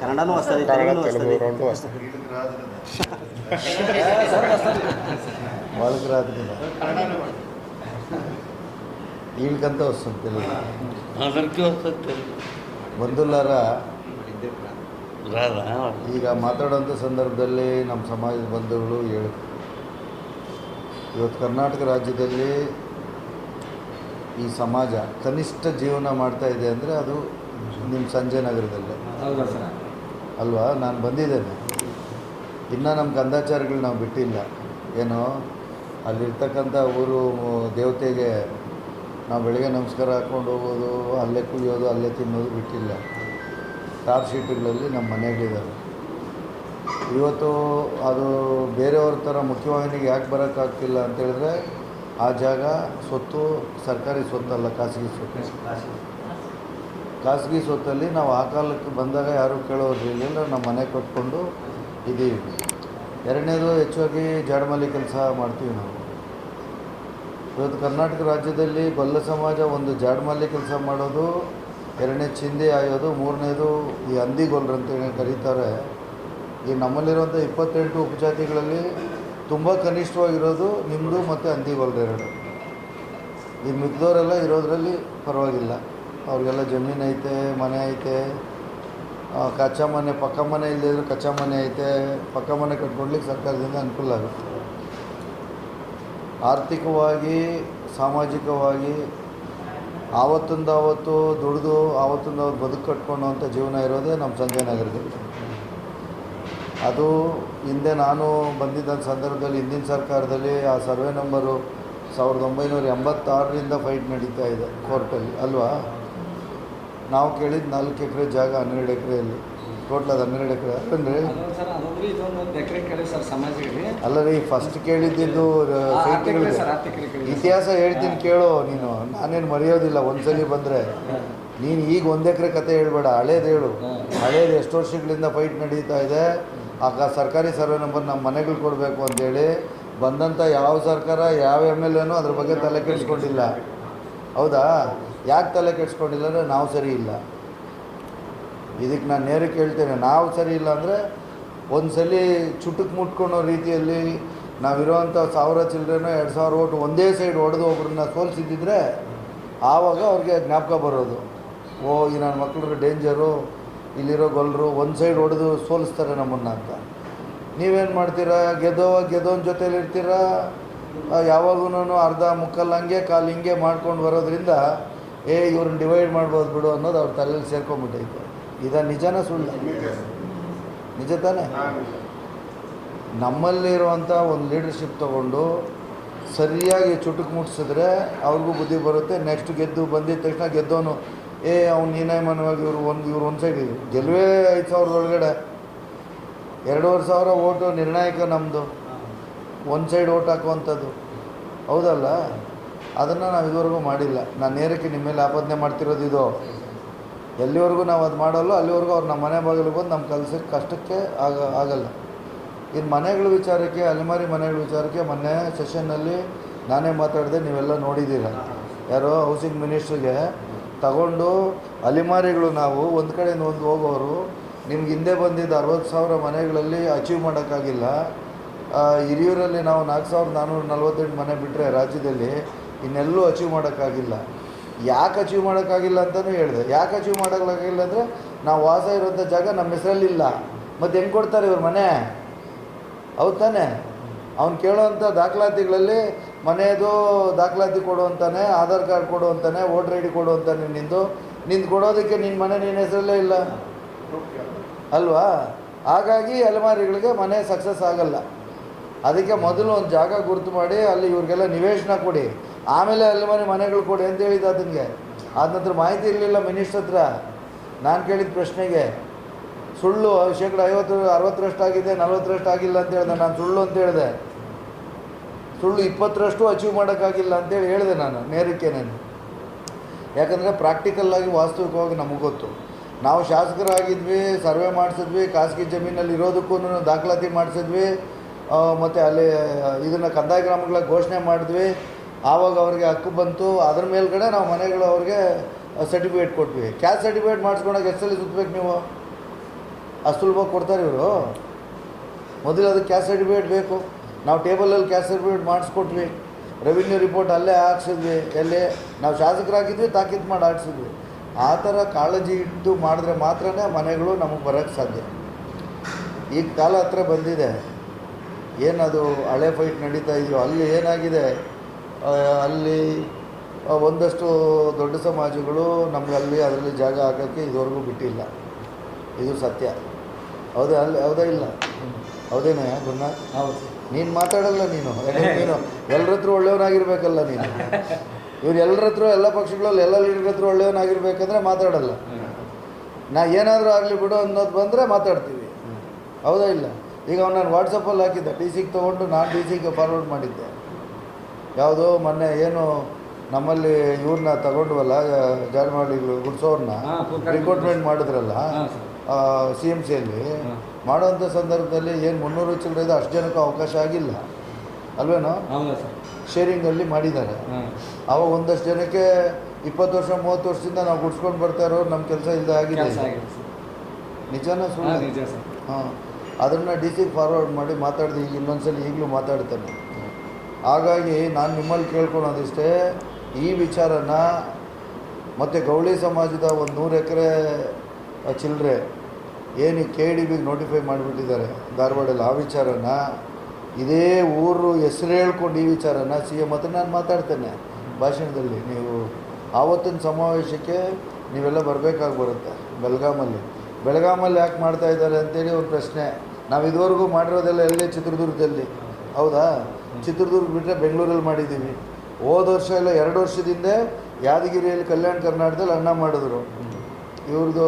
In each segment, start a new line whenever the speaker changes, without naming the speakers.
కన్నడలో వస్తుంది
కన్నడ
తెలుగులో
తెలుగు
వస్తుంది
రెండు వస్తాయి
వీళ్ళకి రాదు కదా
వాళ్ళకి రాదు కదా వీళ్ళకంతా వస్తుంది తెలుగు
అందరికీ వస్తుంది తెలుగు
ಬಂಧುಲಾರ
ರಾಧಾ
ಈಗ ಮಾತಾಡೋಂಥ ಸಂದರ್ಭದಲ್ಲಿ ನಮ್ಮ ಸಮಾಜದ ಬಂಧುಗಳು ಹೇಳಿ ಇವತ್ತು ಕರ್ನಾಟಕ ರಾಜ್ಯದಲ್ಲಿ ಈ ಸಮಾಜ ಕನಿಷ್ಠ ಜೀವನ ಮಾಡ್ತಾ ಇದೆ ಅಂದರೆ ಅದು ನಿಮ್ಮ ಸಂಜಯ ನಗರದಲ್ಲೇ. ಅಲ್ವಾ? ನಾನು ಬಂದಿದ್ದೇನೆ. ಇನ್ನು ನಮ್ಮ ಕಂದಾಚಾರಗಳು ನಾವು ಬಿಟ್ಟಿಲ್ಲ. ಏನೋ ಅಲ್ಲಿರ್ತಕ್ಕಂಥ ಊರು ದೇವತೆಗೆ ನಾವು ಬೆಳಗ್ಗೆ ನಮಸ್ಕಾರ ಹಾಕ್ಕೊಂಡು ಹೋಗೋದು ಅಲ್ಲೇ ಕುಯ್ಯೋದು ಅಲ್ಲೇ ತಿನ್ನೋದು ಬಿಟ್ಟಿಲ್ಲ. ಟಾಪ್ ಶೀಟ್ಗಳಲ್ಲಿ ನಮ್ಮ ಮನೆಯಲ್ಲಿದ್ದಾವೆ ಇವತ್ತು ಅದು ಬೇರೆಯವ್ರ ಥರ ಮುಖ್ಯವಾಹಿನಿಗೆ ಯಾಕೆ ಬರೋಕ್ಕಾಗ್ತಿಲ್ಲ ಅಂತ ಹೇಳಿದ್ರೆ ಆ ಜಾಗ ಸ್ವತ್ತು ಸರ್ಕಾರಿ ಸ್ವತ್ತಲ್ಲ ಖಾಸಗಿ ಸ್ವತ್ತು? ಖಾಸಗಿ ಸ್ವತ್ತಲ್ಲಿ ನಾವು ಆ ಕಾಲಕ್ಕೆ ಬಂದಾಗ ಯಾರೂ ಕೇಳೋರು ಇರಲಿಲ್ಲ ನಮ್ಮ ಮನೆ ಕಟ್ಕೊಂಡು ಇದ್ದೀವಿ. ಎರಡನೇದು ಹೆಚ್ಚಾಗಿ ಜಾಡಮಲ್ಲಿ ಕೆಲಸ ಮಾಡ್ತೀವಿ ನಾವು. ಇವತ್ತು ಕರ್ನಾಟಕ ರಾಜ್ಯದಲ್ಲಿ ಬಲ್ಲ ಸಮಾಜ ಒಂದು ಜಾಡಮಲ್ಲಿ ಕೆಲಸ ಮಾಡೋದು ಎರಡನೇ ಚಿಂದಿ ಆಯೋದು ಮೂರನೇದು ಈ ಅಂದಿಗೊಲ್ರು ಅಂತ ಹೇಳಿ ಕರೀತಾರೆ. ಈ ನಮ್ಮಲ್ಲಿರುವಂಥ ಇಪ್ಪತ್ತೆಂಟು ಉಪಜಾತಿಗಳಲ್ಲಿ ತುಂಬ ಕನಿಷ್ಠವಾಗಿರೋದು ನಿಮ್ಮದು ಮತ್ತು ಹಂದಿಗೊಲ್ರು ಎರಡು. ಈ ಮಿಕ್ದವರೆಲ್ಲ ಇರೋದರಲ್ಲಿ ಪರವಾಗಿಲ್ಲ. ಅವ್ರಿಗೆಲ್ಲ ಜಮೀನು ಐತೆ, ಮನೆ ಐತೆ. ಕಚ್ಚಾ ಮನೆ, ಪಕ್ಕ ಮನೆ ಇಲ್ಲದಿದ್ರು ಕಚ್ಚಾ ಮನೆ ಐತೆ. ಪಕ್ಕ ಮನೆ ಕಟ್ಕೊಡ್ಲಿಕ್ಕೆ ಸರ್ಕಾರದಿಂದ ಅನುಕೂಲ ಆಗುತ್ತೆ. ಆರ್ಥಿಕವಾಗಿ, ಸಾಮಾಜಿಕವಾಗಿ, ಆವತ್ತಿಂದ ಆವತ್ತು ದುಡಿದು, ಆವತ್ತಿಂದ ಅವತ್ತು ಬದುಕು ಅಂತ ಜೀವನ ಇರೋದೇ ನಮ್ಮ ಸಂಜಯನಗರದಲ್ಲಿ ಅದು ಹಿಂದೆ ನಾನು ಬಂದಿದ್ದ ಸಂದರ್ಭದಲ್ಲಿ ಹಿಂದಿನ ಸರ್ಕಾರದಲ್ಲಿ ಆ ಸರ್ವೆ ನಂಬರು ಸಾವಿರದ ಒಂಬೈನೂರ ಎಂಬತ್ತಾರರಿಂದ ಫೈಟ್ ನಡೀತಾ ಇದೆ ಕೋರ್ಟಲ್ಲಿ ಅಲ್ವಾ? ನಾವು ಕೇಳಿದ ನಾಲ್ಕು ಎಕರೆ ಜಾಗ ಹನ್ನೆರಡು ಎಕರೆಯಲ್ಲಿ ಟೋಟಲ್ ಅದು ಹನ್ನೆರಡು ಎಕರೆ. ಅಂದರೆ ಅಲ್ಲ ರೀ ಫಸ್ಟ್ ಕೇಳಿದ್ದಿದ್ದು ಇತಿಹಾಸ ಹೇಳ್ತೀನಿ ಕೇಳು ನೀನು ನಾನೇನು ಮರೆಯೋದಿಲ್ಲ ಒಂದ್ಸಲಿ ಬಂದರೆ. ನೀನು ಈಗ ಒಂದು ಎಕರೆ ಕತೆ ಹೇಳ್ಬೇಡ ಹಳೇದು ಹೇಳು. ಹಳೇದು ಎಷ್ಟು ವರ್ಷಗಳಿಂದ ಫೈಟ್ ನಡೀತಾ ಇದೆ? ಆಗ ಸರ್ಕಾರಿ ಸರ್ವೆ ನಂಬರ್ ನಮ್ಮ ಮನೆಗಳು ಕೊಡಬೇಕು ಅಂತೇಳಿ ಬಂದಂಥ ಯಾವ ಸರ್ಕಾರ, ಯಾವ ಎಂ ಎಲ್ ಎನೂ ಅದ್ರ ಬಗ್ಗೆ ತಲೆ ಕೆಡಿಸ್ಕೊಂಡಿಲ್ಲ. ಹೌದಾ? ಯಾಕೆ ತಲೆ ಕೆಡಿಸ್ಕೊಂಡಿಲ್ಲ ಅಂದರೆ ನಾವು ಸರಿ ಇಲ್ಲ. ಇದಕ್ಕೆ ನಾನು ನೇರ ಕೇಳ್ತೇನೆ ನಾವು ಸರಿ ಇಲ್ಲ ಅಂದರೆ ಒಂದು ಸಲ ಚುಟುಕ್ ಮುಟ್ಕೊಳ್ಳೋ ರೀತಿಯಲ್ಲಿ ನಾವಿರೋವಂಥ ಸಾವಿರ ಚಿಲ್ಲರೆನೋ ಎರಡು ಸಾವಿರ ಓಟು ಒಂದೇ ಸೈಡ್ ಹೊಡೆದು ಒಬ್ರನ್ನ ಸೋಲಿಸಿದ್ದಿದ್ರೆ ಆವಾಗ ಅವ್ರಿಗೆ ಜ್ಞಾಪಕ ಬರೋದು. ಓ, ಈ ನನ್ನ ಮಕ್ಕಳಿಗೆ ಡೇಂಜರು ಇಲ್ಲಿರೋ ಗೊಲ್ಲರು ಒಂದು ಸೈಡ್ ಹೊಡೆದು ಸೋಲಿಸ್ತಾರೆ ನಮ್ಮನ್ನು ಅಂತ. ನೀವೇನು ಮಾಡ್ತೀರಾ? ಗೆದ್ದೋ, ಗೆದ್ದೋನ ಜೊತೇಲಿ ಇರ್ತೀರಾ ಯಾವಾಗೂ ಅರ್ಧ ಮುಕ್ಕಲ್ಲಿ ಹಂಗೆ, ಕಾಲು ಹಿಂಗೆ ಮಾಡ್ಕೊಂಡು ಬರೋದ್ರಿಂದ, ಏ ಇವ್ರನ್ನ ಡಿವೈಡ್ ಮಾಡ್ಬೋದು ಬಿಡು ಅನ್ನೋದು ಅವ್ರ ತಲೆಯಲ್ಲಿ ಸೇರ್ಕೊಂಡ್ಬಿಟ್ಟೈತೆ ಇದ ನಿಜನ ಸುಳ್ಳು? ನಿಜ ತಾನೆ? ನಮ್ಮಲ್ಲಿರುವಂಥ ಒಂದು ಲೀಡರ್ಶಿಪ್ ತಗೊಂಡು ಸರಿಯಾಗಿ ಚುಟುಕು ಮುಟ್ಸಿದ್ರೆ ಅವ್ರಿಗೂ ಬುದ್ಧಿ ಬರುತ್ತೆ. ನೆಕ್ಸ್ಟ್ ಗೆದ್ದು ಬಂದಿದ್ದ ತಕ್ಷಣ ಗೆದ್ದವನು ಏ, ಅವ್ನು ನೀನಾಯಮಾನವಾಗಿ ಇವರು ಒಂದು ಇವ್ರು ಒಂದು ಸೈಡ್ ಇದ್ರು. ಗೆಲುವೇ ಐದು ಸಾವಿರದ ಒಳಗಡೆ. ಎರಡೂವರೆ ಸಾವಿರ ಓಟು ನಿರ್ಣಾಯಕ ನಮ್ಮದು ಒಂದು ಸೈಡ್ ಓಟ್ ಹಾಕುವಂಥದ್ದು. ಹೌದಲ್ಲ? ಅದನ್ನು ನಾವು ಇದುವರೆಗೂ ಮಾಡಿಲ್ಲ. ನಾನು ನೇರಕ್ಕೆ ನಿಮ್ಮ ಮೇಲೆ ಆಪಾದನೆ ಮಾಡ್ತಿರೋದು ಇದು. ಎಲ್ಲಿವರೆಗೂ ನಾವು ಅದು ಮಾಡೋಲ್ಲ ಅಲ್ಲಿವರೆಗೂ ಅವ್ರು ನಮ್ಮ ಮನೆ ಬಾಗಿಲು ಬಂದು ನಮ್ಮ ಕೆಲಸಕ್ಕೆ ಕಷ್ಟಕ್ಕೆ ಆಗ ಆಗಲ್ಲ. ಇನ್ನು ಮನೆಗಳ ವಿಚಾರಕ್ಕೆ, ಅಲೆಮಾರಿ ಮನೆಗಳ ವಿಚಾರಕ್ಕೆ ಮೊನ್ನೆ ಸೆಷನ್ನಲ್ಲಿ ನಾನೇ ಮಾತಾಡಿದೆ, ನೀವೆಲ್ಲ ನೋಡಿದ್ದೀರ. ಯಾರೋ ಹೌಸಿಂಗ್ ಮಿನಿಸ್ಟ್ರಿಗೆ ತಗೊಂಡು ಅಲೆಮಾರಿಗಳು ನಾವು, ಒಂದು ಕಡೆಯಿಂದ ಒಂದು ಹೋಗೋರು, ನಿಮ್ಗೆ ಹಿಂದೆ ಬಂದಿದ್ದ ಅರವತ್ತು ಸಾವಿರ ಮನೆಗಳಲ್ಲಿ ಅಚೀವ್ ಮಾಡೋಕ್ಕಾಗಿಲ್ಲ. ಹಿರಿಯೂರಲ್ಲಿ ನಾವು ನಾಲ್ಕು ಸಾವಿರದ ನಾನ್ನೂರ ನಲ್ವತ್ತೆಂಟು ಮನೆ ಬಿಟ್ಟರೆ ರಾಜ್ಯದಲ್ಲಿ ಇನ್ನೆಲ್ಲೂ ಅಚೀವ್ ಮಾಡೋಕ್ಕಾಗಿಲ್ಲ. ಯಾಕೆ ಅಚೀವ್ ಮಾಡೋಕ್ಕಾಗಿಲ್ಲ ಅಂತಲೂ ಹೇಳಿದೆ. ಯಾಕೆ ಅಚೀವ್ ಮಾಡೋಕ್ಕಾಗಿಲ್ಲ ಅಂದರೆ ನಾವು ವಾಸ ಇರುವಂಥ ಜಾಗ ನಮ್ಮ ಹೆಸರಲ್ಲಿಲ್ಲ. ಮತ್ತು ಹೆಂಗೆ ಕೊಡ್ತಾರೆ ಇವ್ರ ಮನೆ? ಹೌದು ತಾನೆ? ಅವ್ನು ಕೇಳೋವಂಥ ದಾಖಲಾತಿಗಳಲ್ಲಿ ಮನೆಯದು ದಾಖಲಾತಿ ಕೊಡು ಅಂತಾನೆ, ಆಧಾರ್ ಕಾರ್ಡ್ ಕೊಡು ಅಂತಾನೆ, ವೋಟರ್ ಐ ಡಿ ಕೊಡು ಅಂತಾನೆ ನಿಂದು. ನಿಂದು ಕೊಡೋದಕ್ಕೆ ನಿನ್ನ ಮನೆ ನಿನ್ನ ಹೆಸರಲ್ಲೇ ಇಲ್ಲ. ಅಲ್ವಾ? ಹಾಗಾಗಿ ಅಲೆಮಾರಿಗಳಿಗೆ ಮನೆ ಸಕ್ಸಸ್ ಆಗಲ್ಲ. ಅದಕ್ಕೆ ಮೊದಲು ಒಂದು ಜಾಗ ಗುರುತು ಮಾಡಿ, ಅಲ್ಲಿ ಇವ್ರಿಗೆಲ್ಲ ನಿವೇಶನ ಕೊಡಿ. ಆಮೇಲೆ ಅಲೆಮಾರಿ ಮನೆಗಳು ಕೊಡಿ ಅಂತ ಹೇಳಿದ್ದು ಅದನಿಗೆ ಆದ ನಂತರ ಮಾಹಿತಿ ಇರಲಿಲ್ಲ ಮಿನಿಸ್ಟ್ರ್ ಹತ್ರ. ನಾನು ಕೇಳಿದ ಪ್ರಶ್ನೆಗೆ. ಸುಳ್ಳು ಶೇಕಡ ಐವತ್ತು ಅರವತ್ತರಷ್ಟು ಆಗಿದೆ ನಲ್ವತ್ತರಷ್ಟು ಆಗಿಲ್ಲ ಅಂತ ಹೇಳಿದೆ. ನಾನು ಸುಳ್ಳು ಅಂತ ಹೇಳಿದೆ. ಸುಳ್ಳು ಇಪ್ಪತ್ತರಷ್ಟು ಅಚೀವ್ ಮಾಡೋಕ್ಕಾಗಿಲ್ಲ ಅಂತೇಳಿ ಹೇಳಿದೆ ನಾನು, ನೇರಕ್ಕೆ ನಾನು. ಯಾಕಂದರೆ ಪ್ರಾಕ್ಟಿಕಲ್ಲಾಗಿ ವಾಸ್ತವಿಕವಾಗಿ ನಮಗೆ ಗೊತ್ತು. ನಾವು ಶಾಸಕರಾಗಿದ್ವಿ, ಸರ್ವೆ ಮಾಡಿಸಿದ್ವಿ, ಖಾಸಗಿ ಜಮೀನಲ್ಲಿ ಇರೋದಕ್ಕೂ ದಾಖಲಾತಿ ಮಾಡಿಸಿದ್ವಿ ಮತ್ತು ಅಲ್ಲಿ, ಇದನ್ನು ಕಂದಾಯ ಗ್ರಾಮಗಳ ಘೋಷಣೆ ಮಾಡಿದ್ವಿ. ಆವಾಗ ಅವ್ರಿಗೆ ಹಕ್ಕು ಬಂತು. ಅದ್ರ ಮೇಲ್ಗಡೆ ನಾವು ಮನೆಗಳು ಅವ್ರಿಗೆ ಸರ್ಟಿಫಿಕೇಟ್ ಕೊಟ್ವಿ. ಕ್ಯಾಸ್ಟ್ ಸರ್ಟಿಫಿಕೇಟ್ ಮಾಡಿಸ್ಕೊಂಡಾಗ ಎಷ್ಟಲ್ಲಿ ಸುತ್ತಬೇಕು ನೀವು. ಅಷ್ಟು ಕೊಡ್ತಾರೆ ಇವರು. ಮೊದಲು ಅದು ಕ್ಯಾಸ್ಟ್ ಸರ್ಟಿಫಿಕೇಟ್ ಬೇಕು. ನಾವು ಟೇಬಲಲ್ಲಿ ಕ್ಯಾಸ್ಟ್ ಸರ್ಟಿಫಿಕೇಟ್ ಮಾಡಿಸ್ಕೊಟ್ವಿ. ರೆವಿನ್ಯೂ ರಿಪೋರ್ಟ್ ಅಲ್ಲೇ ಹಾಕ್ಸಿದ್ವಿ. ಎಲ್ಲಿ? ನಾವು ಶಾಸಕರಾಗಿದ್ವಿ, ತಾಕೀತು ಮಾಡಿ ಹಾಕ್ಸಿದ್ವಿ. ಆ ಥರ ಕಾಳಜಿ ಇಟ್ಟು ಮಾಡಿದ್ರೆ ಮಾತ್ರನೇ ಮನೆಗಳು ನಮಗೆ ಬರೋಕ್ಕೆ ಸಾಧ್ಯ. ಈಗ ಕಾಲ ಹತ್ರ ಬಂದಿದೆ. ಏನದು ಹಳೆ ಫೈಟ್ ನಡೀತಾ ಇದೆಯೋ, ಅಲ್ಲಿ ಏನಾಗಿದೆ? ಅಲ್ಲಿ ಒಂದಷ್ಟು ದೊಡ್ಡ ಸಮಾಜಗಳು ನಮ್ಗೆ ಅಲ್ಲಿ, ಅದರಲ್ಲಿ ಜಾಗ ಹಾಕೋಕ್ಕೆ ಇದುವರೆಗೂ ಬಿಟ್ಟಿಲ್ಲ. ಇದು ಸತ್ಯ. ಹೌದಾ ಅಲ್ಲಿ ಹೌದಾ ಇಲ್ಲ? ಹೌದೇನಾ ಗುಣ
ಹೌದು
ನೀನು ಮಾತಾಡಲ್ಲ ನೀನು. ನೀನು ಎಲ್ಲರ ಹತ್ರ ಒಳ್ಳೆಯವನಾಗಿರ್ಬೇಕಲ್ಲ ನೀನು. ಇವ್ರು ಎಲ್ಲರ ಹತ್ರ ಎಲ್ಲ ಪಕ್ಷಗಳಲ್ಲಿ ಎಲ್ಲ ಲೀಡರ್ ಹತ್ರ ಒಳ್ಳೆಯವನಾಗಿರ್ಬೇಕಂದ್ರೆ ಮಾತಾಡಲ್ಲ. ನಾ ಏನಾದರೂ ಆಗಲಿ ಬಿಡು ಅನ್ನೋದು ಬಂದರೆ ಮಾತಾಡ್ತೀವಿ. ಹೌದಾ ಇಲ್ಲ? ಈಗ ಅವ್ನು ನಾನು ವಾಟ್ಸಪ್ಪಲ್ಲಿ ಹಾಕಿದ್ದೆ. ಡಿ ಸಿಗೆ ತೊಗೊಂಡು ನಾನು ಡಿ ಸಿಗೆ ಫಾರ್ವರ್ಡ್ ಮಾಡಿದ್ದೆ. ಯಾವುದೋ ಮೊನ್ನೆ ಏನು ನಮ್ಮಲ್ಲಿ ಇವ್ರನ್ನ ತಗೊಂಡ್ವಲ್ಲ ಜಾರಮಾಳಿಗಳು ಗುಡ್ಸೋರ್ನ ರಿಕ್ರೂಟ್ಮೆಂಟ್ ಮಾಡಿದ್ರಲ್ಲ ಸಿ ಎಂ ಸಿಯಲ್ಲಿ
ಮಾಡುವಂಥ
ಮಾಡೋವಂಥ ಸಂದರ್ಭದಲ್ಲಿ ಏನು ಮುನ್ನೂರು ಚಿಲ್ಲರೆ ಇದೆ ಅಷ್ಟು ಜನಕ್ಕೂ ಅವಕಾಶ ಆಗಿಲ್ಲ. ಅಲ್ವೇನೋ? ಶೇರಿಂಗಲ್ಲಿ ಮಾಡಿದ್ದಾರೆ. ಅವಾಗ ಒಂದಷ್ಟು ಜನಕ್ಕೆ ಇಪ್ಪತ್ತು ವರ್ಷ ಮೂವತ್ತು ವರ್ಷದಿಂದ ನಾವು ಗುಡ್ಸ್ಕೊಂಡು ಬರ್ತಾ ಇರೋರು ನಮ್ಮ ಕೆಲಸ ಇಲ್ಲದೆ ಆಗಿದೆ
ಸುಮ್ಮನೆ
ನಿಜನ
ಹಾಂ ಸರ್.
ಹಾಂ. ಅದನ್ನು ಡಿ ಸಿ ಫಾರ್ವರ್ಡ್ ಮಾಡಿ ಮಾತಾಡಿದೆ ಈಗ ಇನ್ನೊಂದ್ಸಲಿ ಈಗಲೂ ಮಾತಾಡ್ತೇನೆ. ಹಾಗಾಗಿ ನಾನು ನಿಮ್ಮಲ್ಲಿ ಕೇಳ್ಕೊಳೋದಿಷ್ಟೇ ಈ ವಿಚಾರನ ಮತ್ತು ಗೌಳಿ ಸಮಾಜದ ಒಂದು ನೂರು ಎಕರೆ ಚಿಲ್ಲರೆ ಏನು ಕೆ ಡಿ ಬಿಗೆ ನೋಟಿಫೈ ಮಾಡಿಬಿಟ್ಟಿದ್ದಾರೆ. ಧಾರವಾಡಲ್ಲಿ ಆ ವಿಚಾರನ, ಇದೇ ಊರು ಹೆಸರು ಹೇಳ್ಕೊಂಡು ಈ ವಿಚಾರನ ಸಿ ಎಂ ಹತ್ರ ನಾನು ಮಾತಾಡ್ತೇನೆ. ಭಾಷಣದಲ್ಲಿ ನೀವು ಆವತ್ತಿನ ಸಮಾವೇಶಕ್ಕೆ ನೀವೆಲ್ಲ ಬರಬೇಕಾಗಿ ಬರುತ್ತೆ ಬೆಳಗಾಮಲ್ಲಿ. ಬೆಳಗಾಮಲ್ಲಿ ಯಾಕೆ ಮಾಡ್ತಾ ಇದ್ದಾರೆ ಅಂತೇಳಿ ಒಂದು ಪ್ರಶ್ನೆ. ನಾವು ಇದುವರೆಗೂ ಮಾಡಿರೋದೆಲ್ಲ ಎಲ್ಲೇ? ಚಿತ್ರದುರ್ಗದಲ್ಲಿ. ಹೌದಾ? ಚಿತ್ರದುರ್ಗ ಬಿಟ್ಟರೆ ಬೆಂಗಳೂರಲ್ಲಿ ಮಾಡಿದ್ದೀವಿ. ಹೋದ ವರ್ಷ ಎಲ್ಲ ಎರಡು ವರ್ಷದಿಂದ ಯಾದಗಿರಿಯಲ್ಲಿ ಕಲ್ಯಾಣ ಕರ್ನಾಟಕದಲ್ಲಿ ಅನ್ನ ಮಾಡಿದ್ರು. ಇವ್ರದ್ದು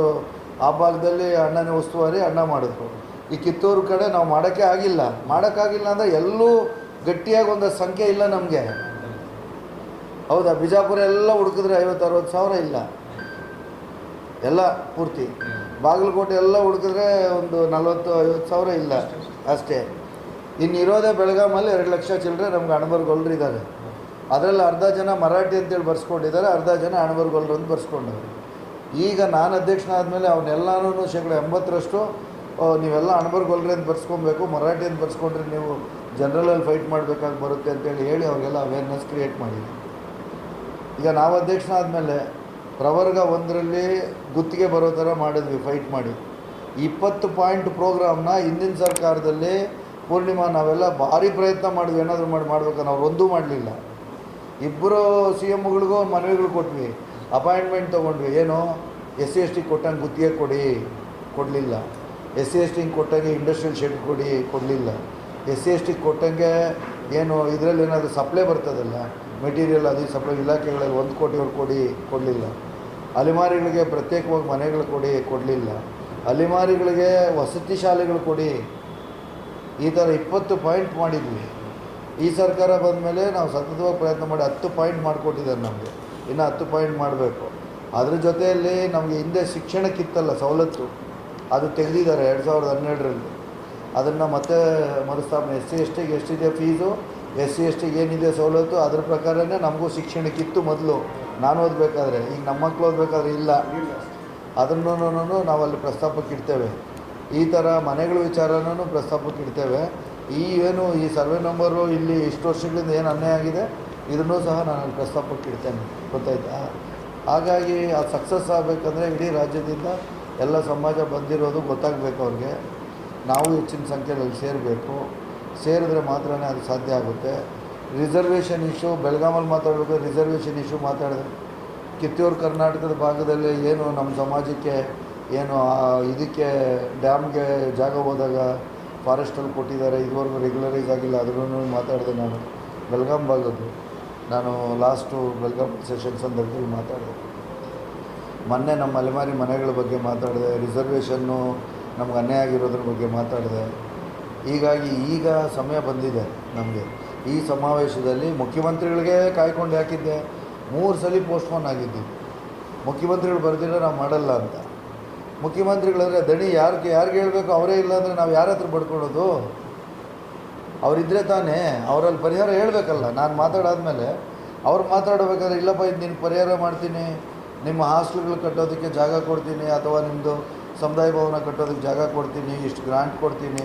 ಆ ಭಾಗದಲ್ಲಿ ಅಣ್ಣನೇ ಉಸ್ತುವಾರಿ ಅಣ್ಣ ಮಾಡಿದ್ರು. ಈ ಕಿತ್ತೂರು ಕಡೆ ನಾವು ಮಾಡೋಕ್ಕೆ ಆಗಿಲ್ಲ. ಮಾಡೋಕ್ಕಾಗಿಲ್ಲ ಅಂದರೆ ಎಲ್ಲೂ ಗಟ್ಟಿಯಾಗಿ ಒಂದು ಸಂಖ್ಯೆ ಇಲ್ಲ ನಮಗೆ. ಹೌದಾ? ಬಿಜಾಪುರ ಎಲ್ಲ ಹುಡುಕಿದ್ರೆ ಐವತ್ತು, ಅರವತ್ತು ಸಾವಿರ ಇಲ್ಲ. ಎಲ್ಲ ಪೂರ್ತಿ. ಬಾಗಲಕೋಟೆ ಎಲ್ಲ ಹುಡುಕಿದ್ರೆ ಒಂದು ನಲ್ವತ್ತು, ಐವತ್ತು ಸಾವಿರ ಇಲ್ಲ ಅಷ್ಟೇ. ಇನ್ನು ಇರೋದೇ ಬೆಳಗಾಮಲ್ಲಿ ಎರಡು ಲಕ್ಷ ಚಿಲ್ಲರೆ ನಮ್ಗೆ ಅಣಬರ್ಗೊಲ್ರು ಇದ್ದಾರೆ ಅದರಲ್ಲಿ ಅರ್ಧ ಜನ ಮರಾಠಿ ಅಂತೇಳಿ ಬರ್ಸ್ಕೊಂಡಿದ್ದಾರೆ, ಅರ್ಧ ಜನ ಅಣಬರ್ಗೊಲ್ರು ಅಂತ ಬರ್ಸ್ಕೊಂಡವ್ರು. ಈಗ ನಾನು ಅಧ್ಯಕ್ಷನಾದಮೇಲೆ ಅವನ್ನೆಲ್ಲನೂ ಶೇಕಡ ಎಂಬತ್ತರಷ್ಟು ನೀವೆಲ್ಲ ಅಣಬರ್ಗೊಲ್ರಿ ಅಂತ ಬರ್ಸ್ಕೊಬೇಕು, ಮರಾಠಿ ಅಂತ ಬರ್ಸ್ಕೊಂಡ್ರೆ ನೀವು ಜನರಲಲ್ಲಿ ಫೈಟ್ ಮಾಡಬೇಕಾಗಿ ಬರುತ್ತೆ ಅಂತೇಳಿ ಹೇಳಿ ಅವ್ರಿಗೆಲ್ಲ ಅವೇರ್ನೆಸ್ ಕ್ರಿಯೇಟ್ ಮಾಡಿದ್ದೆ ಈಗ ನಾವು ಅಧ್ಯಕ್ಷನಾದಮೇಲೆ ಪ್ರವರ್ಗ ಒಂದರಲ್ಲಿ ಗುತ್ತಿಗೆ ಬರೋ ಥರ ಮಾಡಿದ್ವಿ ಫೈಟ್ ಮಾಡಿ. ಇಪ್ಪತ್ತು ಪಾಯಿಂಟ್ ಪ್ರೋಗ್ರಾಮ್ನ ಹಿಂದಿನ ಸರ್ಕಾರದಲ್ಲಿ ಪೂರ್ಣಿಮಾ ನಾವೆಲ್ಲ ಭಾರಿ ಪ್ರಯತ್ನ ಮಾಡಿದ್ವಿ, ಏನಾದರೂ ಮಾಡಿ ಮಾಡ್ಬೇಕಾದ್ರೆ ಅವ್ರು ಒಂದೂ ಮಾಡಲಿಲ್ಲ. ಇಬ್ಬರು ಸಿ ಎಮ್ಗಳಿಗೂ ಮನವಿಗಳು ಕೊಟ್ವಿ. ಅಪಾಯಿಂಟ್ಮೆಂಟ್ ತೊಗೊಂಡ್ವಿ, ಏನು? ಎಸ್ ಸಿ ಎಸ್ ಟಿ ಕೊಟ್ಟಂಗೆ ಗುತ್ತಿಗೆ ಕೊಡಿ, ಕೊಡಲಿಲ್ಲ. ಎಸ್ ಸಿ ಎಸ್ ಟಿಗೆ ಕೊಟ್ಟಂಗೆ ಇಂಡಸ್ಟ್ರಿಯಲ್ ಶೆಡ್ ಕೊಡಿ, ಕೊಡಲಿಲ್ಲ. ಎಸ್ ಸಿ ಎಸ್ ಟಿ ಕೊಟ್ಟಂಗೆ ಏನು, ಇದರಲ್ಲಿ ಏನಾದರೂ ಸಪ್ಲೈ ಬರ್ತದಲ್ಲ? ಮೆಟೀರಿಯಲ್ ಅದು ಸಪ್ಲೈ ಇಲಾಖೆಗಳಲ್ಲಿ ಒಂದು ಕೋಟಿಯವ್ರು ಕೊಡಿ, ಕೊಡಲಿಲ್ಲ. ಅಲೆಮಾರಿಗಳಿಗೆ ಪ್ರತ್ಯೇಕವಾಗಿ ಮನೆಗಳು ಕೊಡಿ, ಕೊಡಲಿಲ್ಲ. ಅಲೆಮಾರಿಗಳಿಗೆ ವಸತಿ ಶಾಲೆಗಳು ಕೊಡಿ. ಈ ಥರ ಇಪ್ಪತ್ತು ಪಾಯಿಂಟ್ ಮಾಡಿದ್ವಿ. ಈ ಸರ್ಕಾರ ಬಂದ ಮೇಲೆ ನಾವು ಸತತವಾಗಿ ಪ್ರಯತ್ನ ಮಾಡಿ ಹತ್ತು ಪಾಯಿಂಟ್ ಮಾಡಿಕೊಟ್ಟಿದ್ದಾರೆ ನಮಗೆ. ಇನ್ನು ಹತ್ತು ಪಾಯಿಂಟ್ ಮಾಡಬೇಕು. ಅದ್ರ ಜೊತೆಯಲ್ಲಿ ನಮಗೆ ಹಿಂದೆ ಶಿಕ್ಷಣಕ್ಕಿತ್ತಲ್ಲ ಸವಲತ್ತು, ಅದು ತೆಗೆದಿದ್ದಾರೆ ಎರಡು ಸಾವಿರದ ಹನ್ನೆರಡರಲ್ಲಿ. ಅದನ್ನು ಮತ್ತೆ ಮರುಸ್ಥಾಪನೆ, ಎಸ್ ಸಿ ಎಸ್ ಟಿಗೆ ಎಷ್ಟಿದೆ ಫೀಸು ಎಸ್ ಸಿ ಎಸ್ ಟಿಗೆ ಏನಿದೆ ಸವಲತ್ತು? ಅದ್ರ ಪ್ರಕಾರನೇ ನಮಗೂ ಶಿಕ್ಷಣಕ್ಕಿತ್ತು ಮೊದಲು. ನಾನು ಓದಬೇಕಾದ್ರೆ, ಈಗ ನಮ್ಮ ಮಕ್ಕಳು ಓದಬೇಕಾದ್ರೆ ಇಲ್ಲ. ಅದನ್ನು ನಾವಲ್ಲಿ ಪ್ರಸ್ತಾಪಕ್ಕೆ ಇಡ್ತೇವೆ. ಈ ಥರ ಮನೆಗಳ ವಿಚಾರನೂ ಪ್ರಸ್ತಾಪಕ್ಕೆ ಇಡ್ತೇವೆ. ಈ ಏನು ಈ ಸರ್ವೆ ನಂಬರು ಇಲ್ಲಿ ಇಷ್ಟು ವರ್ಷಗಳಿಂದ ಏನು ಅನ್ಯಾಯ ಆಗಿದೆ? ಇದನ್ನೂ ಸಹ ನಾನು ಪ್ರಸ್ತಾಪಕ್ಕೆ ಇಡ್ತೇನೆ ಗೊತ್ತಾಯ್ತಾ? ಹಾಗಾಗಿ ಅದು ಸಕ್ಸಸ್ ಆಗಬೇಕಂದ್ರೆ ಇಡೀ ರಾಜ್ಯದಿಂದ ಎಲ್ಲ ಸಮಾಜ ಬಂದಿರೋದು ಗೊತ್ತಾಗಬೇಕು ಅವ್ರಿಗೆ. ನಾವು ಹೆಚ್ಚಿನ ಸಂಖ್ಯೆಯಲ್ಲಿ ಸೇರಬೇಕು. ಸೇರಿದ್ರೆ ಮಾತ್ರನೇ ಅದು ಸಾಧ್ಯ ಆಗುತ್ತೆ. ರಿಸರ್ವೇಷನ್ ಇಶ್ಯೂ ಬೆಳಗಾಮಲ್ಲಿ ಮಾತಾಡಬೇಕು ರಿಸರ್ವೇಷನ್ ಇಶ್ಯೂ ಮಾತಾಡಿದೆ ಕಿತ್ತೂರು ಕರ್ನಾಟಕದ ಭಾಗದಲ್ಲಿ ಏನು ನಮ್ಮ ಸಮಾಜಕ್ಕೆ ಏನು ಇದಕ್ಕೆ ಡ್ಯಾಮ್ಗೆ ಜಾಗ ಹೋದಾಗ ಫಾರೆಸ್ಟಲ್ಲಿ ಕೊಟ್ಟಿದ್ದಾರೆ, ಇದುವರೆಗೂ ರೆಗ್ಯುಲರೈಸ್ ಆಗಿಲ್ಲ ಅದ್ರೂ ಮಾತಾಡಿದೆ ನಾನು. ಬೆಳಗಾಂ ಭಾಗದ್ದು. ನಾನು ಲಾಸ್ಟು ವೆಲ್ಕಮ್ ಸೆಷನ್ ಸಂದರ್ಭದಲ್ಲಿ ಮಾತಾಡಿದೆ. ಮೊನ್ನೆ ನಮ್ಮ ಅಲೆಮಾರಿ ಮನೆಗಳ ಬಗ್ಗೆ ಮಾತಾಡಿದೆ ರಿಸರ್ವೇಷನ್ನು ನಮ್ಗೆ ಅನ್ಯಾಯ ಆಗಿರೋದ್ರ ಬಗ್ಗೆ ಮಾತಾಡಿದೆ. ಹೀಗಾಗಿ ಈಗ ಸಮಯ ಬಂದಿದೆ ನಮಗೆ. ಈ ಸಮಾವೇಶದಲ್ಲಿ ಮುಖ್ಯಮಂತ್ರಿಗಳಿಗೆ ಕಾಯ್ಕೊಂಡು ಹಾಕಿದ್ದೆ. ಮೂರು ಸಲ ಪೋಸ್ಟ್ಪೋನ್ ಆಗಿದ್ದೀವಿ ಮುಖ್ಯಮಂತ್ರಿಗಳು ಬರೆದಿಲ್ಲ ನಾವು ಮಾಡಲ್ಲ ಅಂತ. ಮುಖ್ಯಮಂತ್ರಿಗಳಂದರೆ ದಣಿ ಯಾರಿಗೆ ಯಾರಿಗೆ ಹೇಳಬೇಕು? ಅವರೇ ಇಲ್ಲ ಅಂದರೆ ನಾವು ಯಾರ ಹತ್ರ ಬಡ್ಕೊಳೋದು? ಅವರಿದ್ದರೆ ತಾನೇ, ಅವರಲ್ಲಿ ಪರಿಹಾರ ಹೇಳಬೇಕಲ್ಲ. ನಾನು ಮಾತಾಡಾದ್ಮೇಲೆ ಅವ್ರು ಮಾತಾಡಬೇಕಾದ್ರೆ, ಇಲ್ಲಪ್ಪ, ಇದು ನಿನ್ಗೆ ಪರಿಹಾರ ಮಾಡ್ತೀನಿ. ನಿಮ್ಮ ಹಾಸ್ಟೆಲ್ಗಳು ಕಟ್ಟೋದಕ್ಕೆ ಜಾಗ ಕೊಡ್ತೀನಿ, ಅಥವಾ ನಿಮ್ಮದು ಸಮುದಾಯ ಭವನ ಕಟ್ಟೋದಕ್ಕೆ ಜಾಗ ಕೊಡ್ತೀನಿ, ಇಷ್ಟು ಗ್ರಾಂಟ್ ಕೊಡ್ತೀನಿ,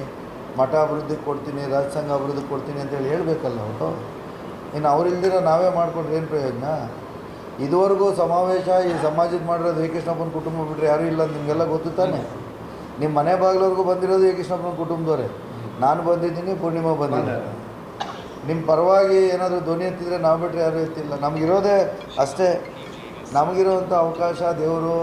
ಮಠ ಅಭಿವೃದ್ಧಿಗೆ ಕೊಡ್ತೀನಿ ರಾಜ ಸಂಘ ಅಭಿವೃದ್ಧಿ ಕೊಡ್ತೀನಿ ಅಂತೇಳಿ ಹೇಳಬೇಕಲ್ಲ ಅವರು. ಇನ್ನು ಅವರಿಲ್ದಿರ ನಾವೇ ಮಾಡಿಕೊಂಡ್ರೆ ಏನು ಪ್ರಯೋಜನ? ಇದುವರೆಗೂ ಸಮಾವೇಶ ಈ ಸಮಾಜದ ಮಾಡಿರೋದು ಎ ಕೃಷ್ಣಪ್ಪನ ಕುಟುಂಬ ಬಿಟ್ಟರೆ ಯಾರೂ ಇಲ್ಲ ನಿಮಗೆಲ್ಲ ಗೊತ್ತು ತಾನೆ? ನಿಮ್ಮ ಮನೆ ಬಾಗಿಲವರೆಗೂ ಬಂದಿರೋದು ಎ ಕೃಷ್ಣಪ್ಪನ ಕುಟುಂಬದವರೇ. ನಾನು ಬಂದಿದ್ದೀನಿ ಪೂರ್ಣಿಮಾ ಬಂದಿದ್ದೀನಿ. ನಿಮ್ಮ ಪರವಾಗಿ ಏನಾದರೂ ಧ್ವನಿ ಎತ್ತಿದ್ರೆ ನಾವು ಬಿಟ್ಟರೆ ಯಾರೂ ಎತ್ತಿಲ್ಲ. ನಮಗಿರೋದೇ ಅಷ್ಟೇ. ನಮಗಿರೋವಂಥ ಅವಕಾಶ ದೇವರು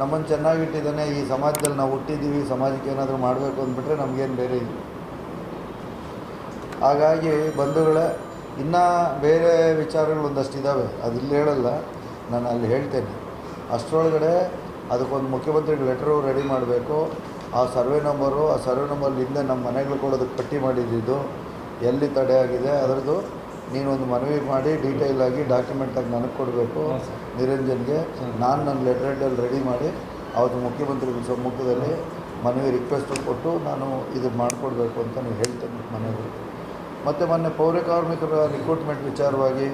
ನಮ್ಮನ್ನು ಚೆನ್ನಾಗಿಟ್ಟಿದ್ದಾನೆ ಈ ಸಮಾಜದಲ್ಲಿ ನಾವು ಹುಟ್ಟಿದ್ದೀವಿ ಸಮಾಜಕ್ಕೆ ಏನಾದರೂ ಮಾಡಬೇಕು ಅಂದ್ಬಿಟ್ರೆ ನಮಗೇನು ಬೇರೆ ಇಲ್ಲ. ಹಾಗಾಗಿ ಬಂಧುಗಳೇ ಇನ್ನೂ ಬೇರೆ ವಿಚಾರಗಳು ಒಂದಷ್ಟು ಇದ್ದಾವೆ ಅದು ಇಲ್ಲಿ ಹೇಳಲ್ಲ ನಾನು ಅಲ್ಲಿ ಹೇಳ್ತೇನೆ. ಅಷ್ಟರೊಳಗಡೆ ಅದಕ್ಕೊಂದು ಮುಖ್ಯಮಂತ್ರಿಗೆ ಲೆಟ್ರು ರೆಡಿ ಮಾಡಬೇಕು. ಆ ಸರ್ವೆ ನಂಬರು ಆ ಸರ್ವೆ ನಂಬರ್ ಹಿಂದೆ ನಮ್ಮ ಮನೆಗಳು ಕೊಡೋದಕ್ಕೆ ಪಟ್ಟಿ ಮಾಡಿದ್ದು. ಎಲ್ಲಿ ತಡೆ ಆಗಿದೆ ಅದರದ್ದು ನೀನೊಂದು ಮನವಿ ಮಾಡಿ ಡೀಟೇಲ್ ಆಗಿ ಡಾಕ್ಯುಮೆಂಟಾಗಿ ನನಗೆ ಕೊಡಬೇಕು. ನಿರಂಜನ್ಗೆ. ನಾನು ನನ್ನ ಲೆಟ್ರಲ್ಲಿ ರೆಡಿ ಮಾಡಿ ಅವತ್ತು ಮುಖ್ಯಮಂತ್ರಿಗಳ ಸಮ್ಮುಖದಲ್ಲಿ ಮನವಿ ರಿಕ್ವೆಸ್ಟ್ ಕೊಟ್ಟು ನಾನು ಇದು ಮಾಡಿಕೊಡ್ಬೇಕು ಅಂತ ನೀವು ಹೇಳ್ತೇನೆ ಮನೆಯವರು. ಮತ್ತು ಮೊನ್ನೆ ಪೌರ ಕಾರ್ಮಿಕರ ರಿಕ್ರೂಟ್ಮೆಂಟ್ ವಿಚಾರವಾಗಿ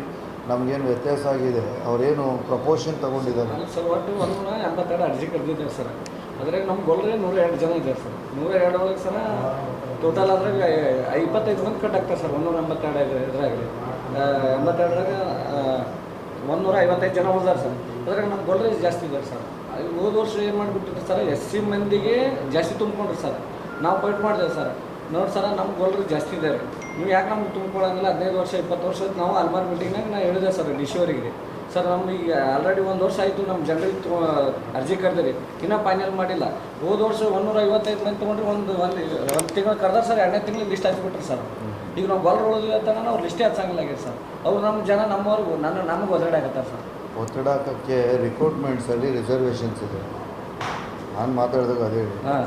ನಮಗೇನು ವ್ಯತ್ಯಾಸ ಆಗಿದೆ ಅವರೇನು ಪ್ರಪೋಷನ್ ತಗೊಂಡಿದ್ದಾರೆ?
ಅದ್ರಾಗ ನಮ್ಮ ಗೊಲ್ರೆ ನೂರ ಎರಡು ಜನ ಇದ್ದಾರೆ ಸರ್. ನೂರ ಎರಡು ಒಳಗೆ ಸರ ಟೋಟಲ್ ಅದ್ರಾಗ ಇಪ್ಪತ್ತೈದು ಮಂದಿ ಕಟ್ಟಾಗ್ತಾರೆ ಸರ್. ಒಂದೂರ ಎಂಬತ್ತೆರಡು ಇದೆ ಇದ್ರಾಗ ಎಂಬತ್ತೆರಡರಾಗ ಒಂದೂರ ಐವತ್ತೈದು ಜನ ಹೋದಾರೆ ಸರ್. ಅದ್ರಾಗ ನಮ್ಮ ಗೊಲ್ರೆ ಜಾಸ್ತಿ ಇದ್ದಾರೆ ಸರ್. ಹೋದ ವರ್ಷ ಏನು ಮಾಡಿಬಿಟ್ಟಿದ್ರು ಸರ್, ಎಸ್ ಸಿ ಮಂದಿಗೆ ಜಾಸ್ತಿ ತುಂಬಿಕೊಂಡ್ರಿ ಸರ್. ನಾವು ಪೈಟ್ ಮಾಡಿದೆ ಸರ್. ನೋಡಿ ಸರ ನಮ್ಮ ಗೊಲ್ರು ಜಾಸ್ತಿ ಇದ್ದಾರೆ. ನೀವು ಯಾಕೆ ನಮ್ಗೆ ತುಂಬಿಕೊಳ್ಳೋಂಗಿಲ್ಲ ಹದಿನೈದು ವರ್ಷ, ಇಪ್ಪತ್ತು ವರ್ಷ ನಾವು ಅಲ್ಮಾರ್ ಮೀಟಿಂಗ್ನಾಗ ನಾ ಹೇಳಿದೆ ಸರ್ ಡಿ ಸಿ ಅವರಿಗೆ. ಸರ್ ನಮ್ಗೆ ಈಗ ಆಲ್ರೆಡಿ ಒಂದು ವರ್ಷ ಆಯಿತು ನಮ್ಮ ಜನರಿಗೆ ಅರ್ಜಿ ಕರೆದಿರಿ. ಇನ್ನೂ ಫೈನಲ್ ಮಾಡಿಲ್ಲ. ಹೋದ ವರ್ಷ ಒಂದೂರ ಐವತ್ತೈದು ಮಂದಿ ತೊಗೊಂಡ್ರೆ ಒಂದು ಒಂದು ಒಂದು ತಿಂಗಳು ಕರೆದ ಸರ್ ಎರಡನೇ ತಿಂಗಳು ಲಿಸ್ಟ್ ಹಚ್ಬಿಟ್ರಿ ಸರ್. ಈಗ ನಾವು ಗೊಲ್ರು ಉಳಿದ್ವಿ ಅಂತ ಅವ್ರು ಲಿಸ್ಟೇ ಹಚ್ಚಂಗಿಲ್ಲ ಸರ್. ಅವ್ರು ನಮ್ಮ ಜನ ನಮ್ಮವ್ರಿಗೂ ನನ್ನ ನಮಗೆ ಒದರಾಡಕತ್ತಾರೆ ಸರ್.
ಒತ್ತಡ ಹಾಕೋಕ್ಕೆ ರಿಕ್ರೂಟ್ಮೆಂಟ್ಸಲ್ಲಿ ರಿಸರ್ವೇಷನ್ಸ್ ಇದೆ. ನಾನು ಮಾತಾಡಿದಾಗ ಅದೇ ಹೇಳಿ.
ಹಾಂ.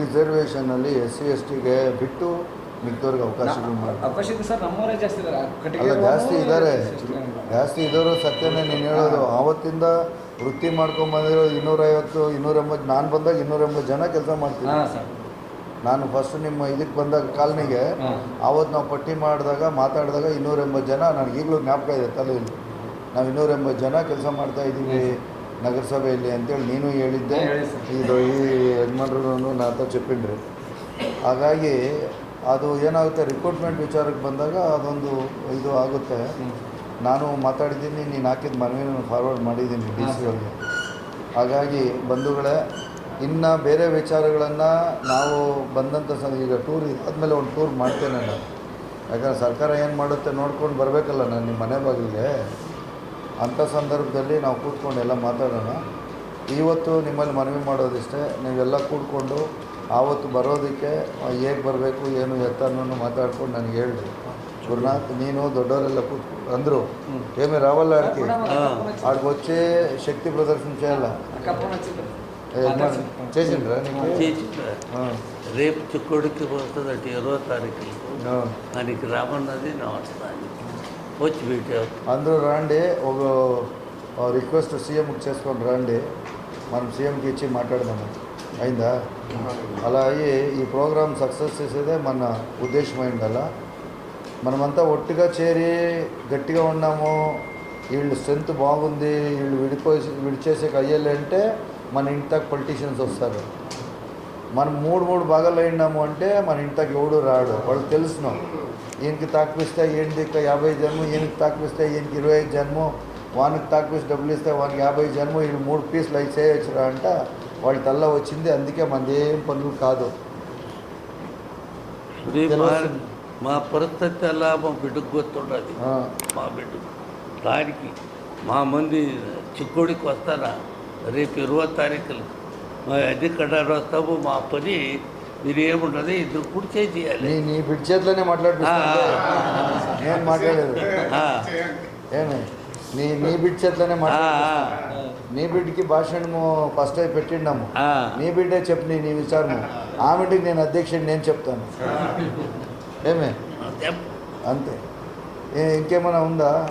ರಿಸರ್ವೇಷನಲ್ಲಿ ಎಸ್ ಸಿ ಎಸ್ ಟಿಗೆ ಬಿಟ್ಟು ಮಿಕ್ದವ್ರಿಗೆ ಅವಕಾಶಗಳು ಮಾಡಿ
ಅವಕಾಶ ಸರ್ ನಮ್ಮವರೇ ಜಾಸ್ತಿ ಇದ್ದಾರೆ
ಅಲ್ಲ ಜಾಸ್ತಿ ಇದ್ದಾರೆ ಜಾಸ್ತಿ ಇದ್ದವರು ಸತ್ಯನೇ ನೀನು ಹೇಳೋದು. ಆವತ್ತಿಂದ ವೃತ್ತಿ ಮಾಡ್ಕೊಂಬಂದಿರೋ ಇನ್ನೂರೈವತ್ತು ಇನ್ನೂರೆಂಬತ್ತು ನಾನು ಬಂದಾಗ ಇನ್ನೂರೆಂಬತ್ತು ಜನ ಕೆಲಸ ಮಾಡ್ತೀನಿ. ನಾನು ಫಸ್ಟ್ ನಿಮ್ಮ ಇದಕ್ಕೆ ಬಂದಾಗ ಕಾಲನಿಗೆ ಆವತ್ತು ನಾವು ಪಟ್ಟಿ ಮಾಡಿದಾಗ ಮಾತಾಡಿದಾಗ ಇನ್ನೂರೆಂಬತ್ತು ಜನ ನನಗೆ ಈಗಲೂ ಜ್ಞಾಪಕ ಇದೆ ತಲೆಯಲ್ಲಿ. ನಾವು ಇನ್ನೂರೆಂಬತ್ತು ಜನ ಕೆಲಸ ಮಾಡ್ತಾ ಇದ್ದೀವಿ ನಗರಸಭೆಯಲ್ಲಿ ಅಂತೇಳಿ ನೀನು ಹೇಳಿದ್ದೆ.
ಹೇಳಿ
ಇದು ಈ ಯಜಮಾನ್ರು ನಾತ ಚೆಪ್ಪಿನ್ರಿ. ಹಾಗಾಗಿ ಅದು ಏನಾಗುತ್ತೆ ರಿಕ್ರೂಟ್ಮೆಂಟ್ ವಿಚಾರಕ್ಕೆ ಬಂದಾಗ ಅದೊಂದು ಇದು ಆಗುತ್ತೆ. ನಾನು ಮಾತಾಡಿದ್ದೀನಿ ನೀನು ಹಾಕಿದ ಮನವಿನ ಫಾರ್ವರ್ಡ್ ಮಾಡಿದ್ದೀನಿ ಡಿ ಸಿ ಅವ್ರಿಗೆ ಹಾಗಾಗಿ ಬಂಧುಗಳೇ ಇನ್ನು ಬೇರೆ ವಿಚಾರಗಳನ್ನು ನಾವು ಬಂದಂಥ ಸ ಈಗ ಟೂರ್ ಆದಮೇಲೆ ಒಂದು ಟೂರ್ ಮಾಡ್ತೇನೆ ನಾನು. ಯಾಕಂದ್ರೆ ಸರ್ಕಾರ ಏನು ಮಾಡುತ್ತೆ ನೋಡ್ಕೊಂಡು ಬರಬೇಕಲ್ಲ ನಾನು ನಿಮ್ಮ ಮನೆ ಬಾಗಿಲಿಗೆ. ಅಂಥ ಸಂದರ್ಭದಲ್ಲಿ ನಾವು ಕೂತ್ಕೊಂಡು ಎಲ್ಲ ಮಾತಾಡೋಣ. ಇವತ್ತು ನಿಮ್ಮಲ್ಲಿ ಮನವಿ ಮಾಡೋದಿಷ್ಟೇ ನೀವೆಲ್ಲ ಕೂತ್ಕೊಂಡು ಆವತ್ತು ಬರೋದಕ್ಕೆ ಹೇಗೆ ಬರಬೇಕು ಏನು ಎತ್ತ ಅನ್ನೋನು ಮಾತಾಡ್ಕೊಂಡು ನನಗೆ ಹೇಳ್ರಿ ಗುರುನಾಥ್ ನೀನು దొడ్డోళ్ళ అందరూ ఏమి రావాలా ఆడికి ఆడికి వచ్చే శక్తి ప్రదర్శన చేయాలా
అక్క ఫోన్ వచ్చింది
ఏ, యజమాని, చేసిండ్రా నీకు
చేసిండ్రా.
ఆ,
రేపు చిక్కుడికి వస్తుందట ఇరవో తారీఖు
ఆ.
ఆయనకి రామన్నది నా వస్తాను వచ్చి పెట్టావు
అందరూ రండి ఒక రిక్వెస్ట్ సీఎంకి చేసుకొని రండి మనం సీఎంకి ఇచ్చి మాట్లాడదాము అయిందా? అలా అయ్యి ఈ ప్రోగ్రామ్ సక్సెస్ చేసేదే మన ఉద్దేశం అయిందలా మనమంతా ఒట్టిగా చేరి గట్టిగా ఉన్నాము. వీళ్ళు స్ట్రెంత్ బాగుంది వీళ్ళు విడిపోయి విడిచేసే అయ్యేళ్ళు అంటే మన ఇంతకు పొలిటీషియన్స్ వస్తారు. మనం మూడు మూడు భాగాలు అయినాము అంటే మన ఇంతకు ఎవడు రాడు. వాళ్ళు తెలుసును. ఈయనకి తాకిపిస్తే ఏంటి ఇక యాభై జన్ము ఈయనకి తాకిపిస్తే ఈయనకి ఇరవై ఐదు జన్ము వానికి తాకిపిస్తే డబ్బులు ఇస్తే వానికి యాభై జన్ము వీళ్ళు మూడు పీసులు అవి చేయొచ్చురా అంట వాళ్ళ తల్ల వచ్చింది అందుకే మనది ఏం పనులు కాదు.
మా పరిస్థితి ఎలా మా బిడ్డకు గుర్తుండదు మా బిడ్డ దానికి మా మంది చిక్కుడికి వస్తారా? రేపు ఇరవై తారీఖులు. మా అధికారులు వస్తాము మా పని మీరు ఏముంటుంది ఇద్దరు కూర్చే చేయాలి.
నీ బిడ్డ చేతిలోనే మాట్లాడిపిస్తా నేను మాట్లాడలేదు. నీ నీ
ఆ,
మాట్లాడిపిస్తా నీ బిడ్డకి భాషణము ఫస్ట్ అయి పెట్టిండాము
ఆ.
నీ బిడ్డే చెప్పు నీ నీ విచారము. ఆమెటికి నేను అధ్యక్షుడు నేను చెప్తాను. ఏమే. అంతే. ఇంకేమైనా ఉందా?